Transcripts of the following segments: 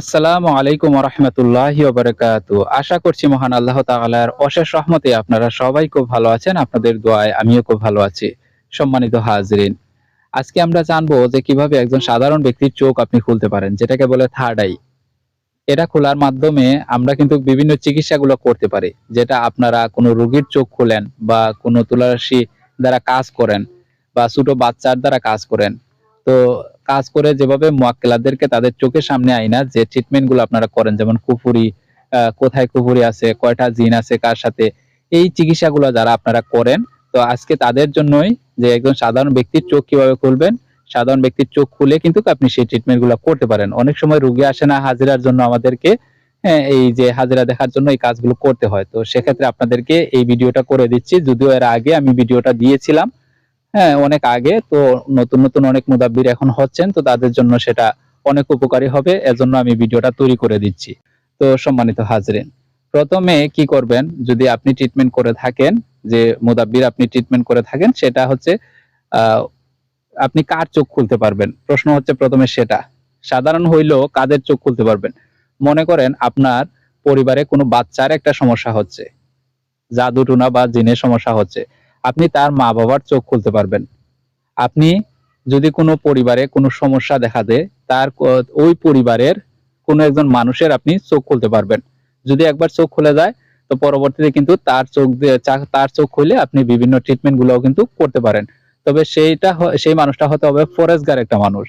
আসসালামু আলাইকুম রহমতুল্লাহ বারকাত আশা করছি মহান আল্লাহ তাআলার অশেষ রহমতে আপনারা সবাই খুব ভালো আছেন, আপনাদের দোয়ায় আমিও খুব ভালো আছি। সম্মানিত হাজরিন, আজকে আমরা জানব যে কীভাবে একজন সাধারণ ব্যক্তির চোখ আপনি খুলতে পারেন, যেটাকে বলে থার্ড আই এটা খোলার মাধ্যমে আমরা কিন্তু বিভিন্ন চিকিৎসাগুলো করতে পারি, যেটা আপনারা কোনো রোগীর চোখ খুলেন বা কোনো তুলারাশি দ্বারা কাজ করেন বা ছোট বাচ্চার দ্বারা কাজ করেন। তো কাজ করে যেভাবে মোয়াক্কেলাদেরকে তাদের চোখের সামনে আইনা যে ট্রিটমেন্টগুলো আপনারা করেন, যেমন কুফুরি কোথায় কুফুরি আছে, কয়টা জিন আছে, কার সাথে, এই চিকিৎসাগুলো যারা আপনারা করেন, তো আজকে তাদের জন্যই যে একজন সাধারণ ব্যক্তির চোখ কীভাবে খুলবেন, সাধারণ ব্যক্তির চোখ খুলে কিন্তু আপনি সেই ট্রিটমেন্টগুলো করতে পারেন। অনেক সময় রুগী আসে না হাজিরার জন্য আমাদেরকে হ্যাঁ এই যে হাজিরা দেখার জন্য এই কাজগুলো করতে হয়। তো সেক্ষেত্রে আপনাদেরকে এই ভিডিওটা করে দিচ্ছি। যদিও এর আগে আমি ভিডিওটা দিয়েছিলাম হ্যাঁ অনেক আগে তো নতুন নতুন অনেক মুদাব্বির এখন হচ্ছেন, তো তাদের জন্য সেটা অনেক উপকারী হবে। এজন্য আমি ভিডিওটা তৈরি করে দিচ্ছি। তো সম্মানিত হাজরিন, প্রথমে কি করবেন? যদি আপনি ট্রিটমেন্ট করে থাকেন, যে মুদাব্বির আপনি ট্রিটমেন্ট করে থাকেন, সেটা হচ্ছে আপনি কার চোখ খুলতে পারবেন? প্রশ্ন হচ্ছে প্রথমে সেটা। সাধারণ হইলেও কাদের চোখ খুলতে পারবেন? মনে করেন আপনার পরিবারে কোনো বাচ্চার একটা সমস্যা হচ্ছে। জাদু টুনা বা জিনের সমস্যা হচ্ছে। আপনি তার মা বাবার চোখ খুলতে পারবেন। আপনি যদি কোনো পরিবারে কোনো সমস্যা দেখা দেয়, তার ওই পরিবারের কোনো একজন মানুষের আপনি চোখ খুলতে পারবেন। যদি একবার চোখ খুলে যায়, তো পরবর্তীতে কিন্তু তার চোখ দিয়ে তার চোখ খুলে আপনি বিভিন্ন ট্রিটমেন্ট গুলোও কিন্তু করতে পারেন। তবে সেইটা সেই মানুষটা হতে হবে ফরেজগার একটা মানুষ।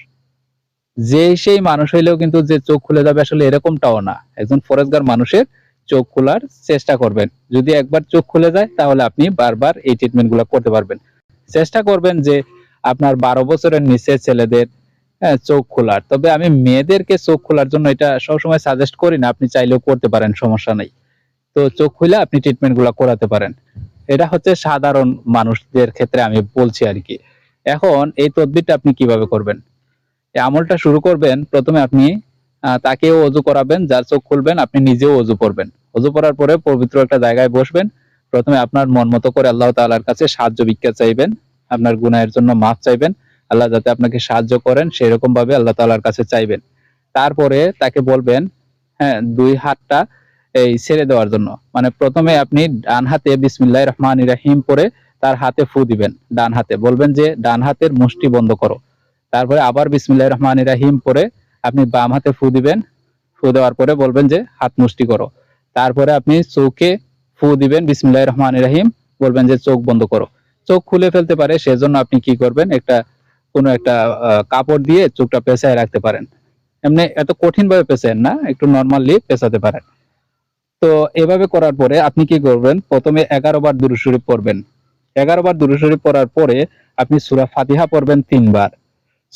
যে সেই মানুষ হইলেও কিন্তু যে চোখ খুলে যাবে আসলে এরকমটাও না। একজন ফরেজগার মানুষের চোখ খোলার চেষ্টা করবেন। যদি একবার চোখ খুলে যায় তাহলে আপনি বারবার এই ট্রিটমেন্টগুলো করতে পারবেন। চেষ্টা করবেন যে আপনার বারো বছরের নিচে ছেলেদের হ্যাঁ, চোখ খোলার। তবে আমি মেয়েদেরকে চোখ খোলার জন্য এটা সবসময় সাজেস্ট করি না আপনি চাইলেও করতে পারেন সমস্যা নেই। তো চোখ খুলে আপনি ট্রিটমেন্টগুলো করাতে পারেন। এটা হচ্ছে সাধারণ মানুষদের ক্ষেত্রে আমি বলছি আর কি। এখন এই তদবিরটা আপনি কীভাবে করবেন? আমলটা শুরু করবেন প্রথমে আপনি তাকেও অজু করাবেন, যার চোখ খুলবেন, আপনি নিজেও অজু করবেন। অজু করার পরে পবিত্র একটা জায়গায় বসবেন। প্রথমে আপনার মন মতো করে আল্লাহ তাআলার কাছে সাহায্য ভিক্ষা চাইবেন, আপনার গুনাহের জন্য মাফ চাইবেন, আল্লাহ যাতে আপনাকে সাহায্য করেন, সেরকম ভাবে আল্লাহ তাআলার কাছে চাইবেন। তারপরে তাকে বলবেন হ্যাঁ দুই হাতটা এই ছেড়ে দেওয়ার জন্য। মানে প্রথমে আপনি ডান হাতে বিসমিল্লাহ রহমান রাহিম পরে তার হাতে ফু দিবেন, ডান হাতে। বলবেন যে, ডান হাতের মুষ্টি বন্ধ করো। তারপরে আবার বিসমিল্লাহ রহমান রাহিম পরে আপনি বাম হাতে ফু দিবেন, ফু দেওয়ার পরে বলবেন যে হাত মুষ্টি করো। তারপরে আপনি চোখে ফু দিবেন বিসমিল্লাহ রহমান রাহিম, বলবেন যে চোখ বন্ধ করো। চোখ খুলে ফেলতে পারে, সেজন্য আপনি কি করবেন, একটা, কোনো একটা কাপড় দিয়ে চোখটা পেঁচায় রাখতে পারেন। এমনি এত কঠিন ভাবে পেঁচায়েন না, একটু নর্মালি পেঁচাতে পারেন। তো এভাবে করার পরে আপনি কি করবেন, প্রথমে এগারো বার দুরু শরীফ পড়বেন। এগারো বার দুরু শরীফ পড়ার পরে আপনি সুরা ফাতিহা পড়বেন তিনবার।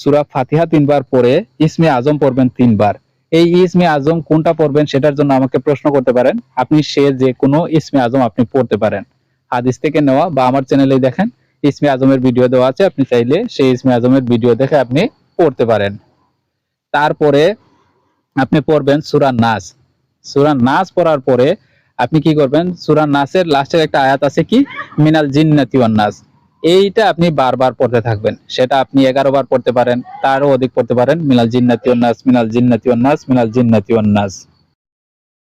সুরা ফাতিহা তিনবার পরে ইসমে আজম পড়বেন তিনবার। এই ইসমে আজম কোনটা পড়বেন সেটার জন্য আমাকে প্রশ্ন করতে পারেন। আপনি সে যে কোনো ইসমে আজম আপনি পড়তে পারেন। হাদিস থেকে নেওয়া বা আমার চ্যানেলে দেখেন, ইসমে আজমের ভিডিও দেওয়া আছে, আপনি চাইলে সেই ইসমে আজমের ভিডিও দেখে আপনি পড়তে পারেন। তারপরে আপনি পড়বেন সুরা নাস। সুরা নাস পড়ার পরে আপনি কি করবেন? সুরা নাসের লাস্টের একটা আয়াত আছে কি? মিনাল জিন্নাতি নাস। এইটা আপনি বারবার পড়তে থাকবেন। সেটা আপনি এগারো বার পড়তে পারেন, তারও অধিক পড়তে পারেন। মিনাল জিন্নাতি ওয়ান মিনাল জিন্নাতি ওয়ান মিনাল জিন্নাতি ওয়ান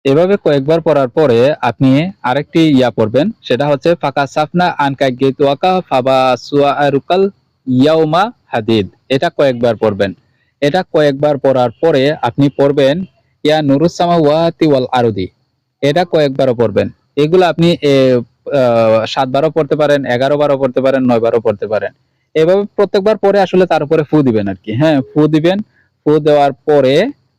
এভাবে কয়েকবার পড়ার পরে আপনি আরেকটি ইয়া পড়বেন, সেটা হচ্ছে, ফাঁকা সাফনা আনকা গেতুয়াকা ফাবা সুয়া রুকাল ইয়াউমা হাদিদ। এটা কয়েকবার পড়বেন। এটা কয়েকবার পড়ার পরে আপনি পড়বেন, ইয়া নুরুসামা ওয়াতি ওয়াল আরদি। এটা কয়েকবারও পড়বেন। এগুলো আপনি এ, আহ, সাতবারও পড়তে পারেন এগারো বারও পড়তে পারেন নয় বারও পড়তে পারেন। এভাবে প্রত্যেকবার পরে আসলে তার উপরে ফু দিবেন আর কি। হ্যাঁ ফু দিবেন ফু দেওয়ার পরে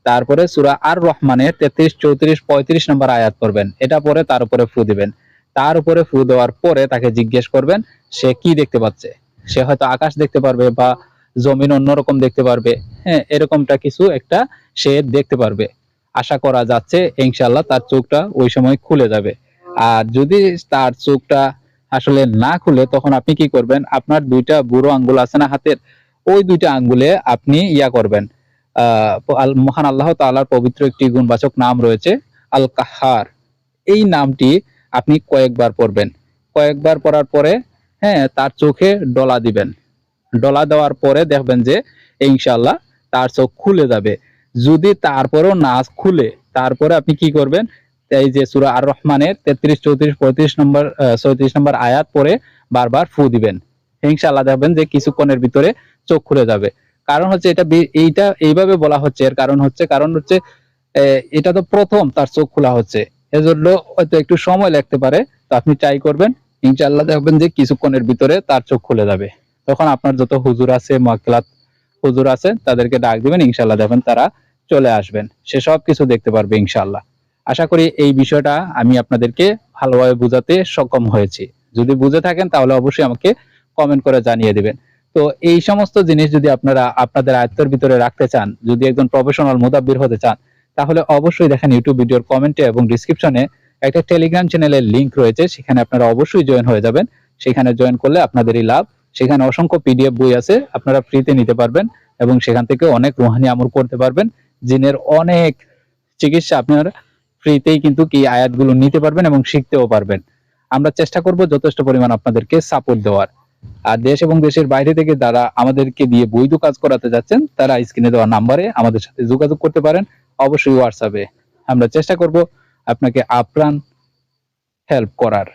তারপরে সুরা আর রহমানের তেত্রিশ চৌত্রিশ পঁয়ত্রিশ নম্বর আয়াত পড়বেন। এটা পরে তার উপরে ফু দিবেন। তার উপরে ফু দেওয়ার পরে তাকে জিজ্ঞেস করবেন সে কি দেখতে পাচ্ছে? সে হয়তো আকাশ দেখতে পারবে বা জমিন অন্যরকম দেখতে পারবে। হ্যাঁ এরকমটা কিছু একটা সে দেখতে পারবে। আশা করা যাচ্ছে ইনশাল্লাহ তার চোখটা ওই সময় খুলে যাবে। আর যদি তার চোখটা আসলে না খুলে, তখন আপনি কি করবেন? আপনার দুইটা বুড়ো আঙ্গুল আছে না হাতের? ওই দুইটা আঙ্গুলে আপনি ইয়া করবেন। মহান আল্লাহ তাআলার পবিত্র একটি গুণবাচক নাম রয়েছে আল কাহার এই নামটি আপনি কয়েকবার পড়বেন। কয়েকবার পড়ার পরে হ্যাঁ তার চোখে ডলা দিবেন। ডলা দেওয়ার পরে দেখবেন যে ইনশাল্লাহ তার চোখ খুলে যাবে। যদি তারপরেও না খুলে, তারপরে আপনি কি করবেন? এই যে সুরা আর রহমানের তেত্রিশ, চৌত্রিশ, পঁয়ত্রিশ নম্বর চৌত্রিশ নম্বর আয়াত পরে বারবার ফু দিবেন। ইনশাআল্লাহ দেখবেন যে কিছুক্ষণের ভিতরে চোখ খুলে যাবে। কারণ হচ্ছে এটা এইটা এইভাবে বলা হচ্ছে। এর কারণ হচ্ছে কারণ হচ্ছে এটা তো প্রথম তার চোখ খোলা হচ্ছে। এজন্য হয়তো একটু সময় লাগতে পারে, তো আপনি ট্রাই করবেন। ইনশাআল্লাহ দেখবেন যে কিছুক্ষণের ভিতরে তার চোখ খুলে যাবে। তখন আপনার যত হুজুর আছে মাকলাত হুজুর আছে তাদেরকে ডাক দিবেন। ইনশাআল্লাহ দেখবেন তারা চলে আসবেন। সে সব কিছু দেখতে পারবে ইনশাআল্লাহ। আশা করি এই বিষয়টা আমি আপনাদেরকে ভালোভাবে বোঝাতে সক্ষম হয়েছি। যদি বুঝে থাকেন, তাহলে অবশ্যই আমাকে কমেন্ট করে জানিয়ে দিবেন। তো এই সমস্ত জিনিস যদি আপনারা আপনাদের আয়ত্তের ভিতরে রাখতে চান, যদি একজন প্রফেশনাল মুদাব্বির হতে চান, তাহলে অবশ্যই দেখেন ইউটিউব ভিডিওর কমেন্টে এবং ডিসক্রিপশনে একটা টেলিগ্রাম চ্যানেলের লিংক রয়েছে। সেখানে আপনারা অবশ্যই জয়েন হয়ে যাবেন। সেখানে জয়েন করলে আপনাদেরই লাভ। সেখানে অসংখ্য পিডিএফ বই আছে, আপনারা ফ্রিতে নিতে পারবেন এবং সেখান থেকে অনেক রুহানি আমল করতে পারবেন। জিনের অনেক চিকিৎসা আপনারা ফ্রিতেই কিন্তু কি আয়াতগুলো নিতে পারবেন এবং শিখতেও পারবেন। আমরা চেষ্টা করব যথেষ্ট পরিমাণ আপনাদেরকে সাপোর্ট দেওয়ার। আর দেশ এবং দেশের বাইরে থেকে যারা আমাদেরকে দিয়ে বৈধ কাজ করাতে যাচ্ছেন, তারা স্ক্রিনে দেওয়া নাম্বারে আমাদের সাথে যোগাযোগ করতে পারেন। অবশ্যই হোয়াটসঅ্যাপে আমরা চেষ্টা করব আপনাকে আপ্রাণ হেল্প করার।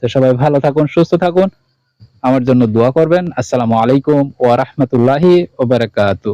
তো সবাই ভালো থাকুন, সুস্থ থাকুন। আমার জন্য দোয়া করবেন। আসসালামু আলাইকুম ওয়া রাহমাতুল্লাহি ওয়া বারাকাতুহু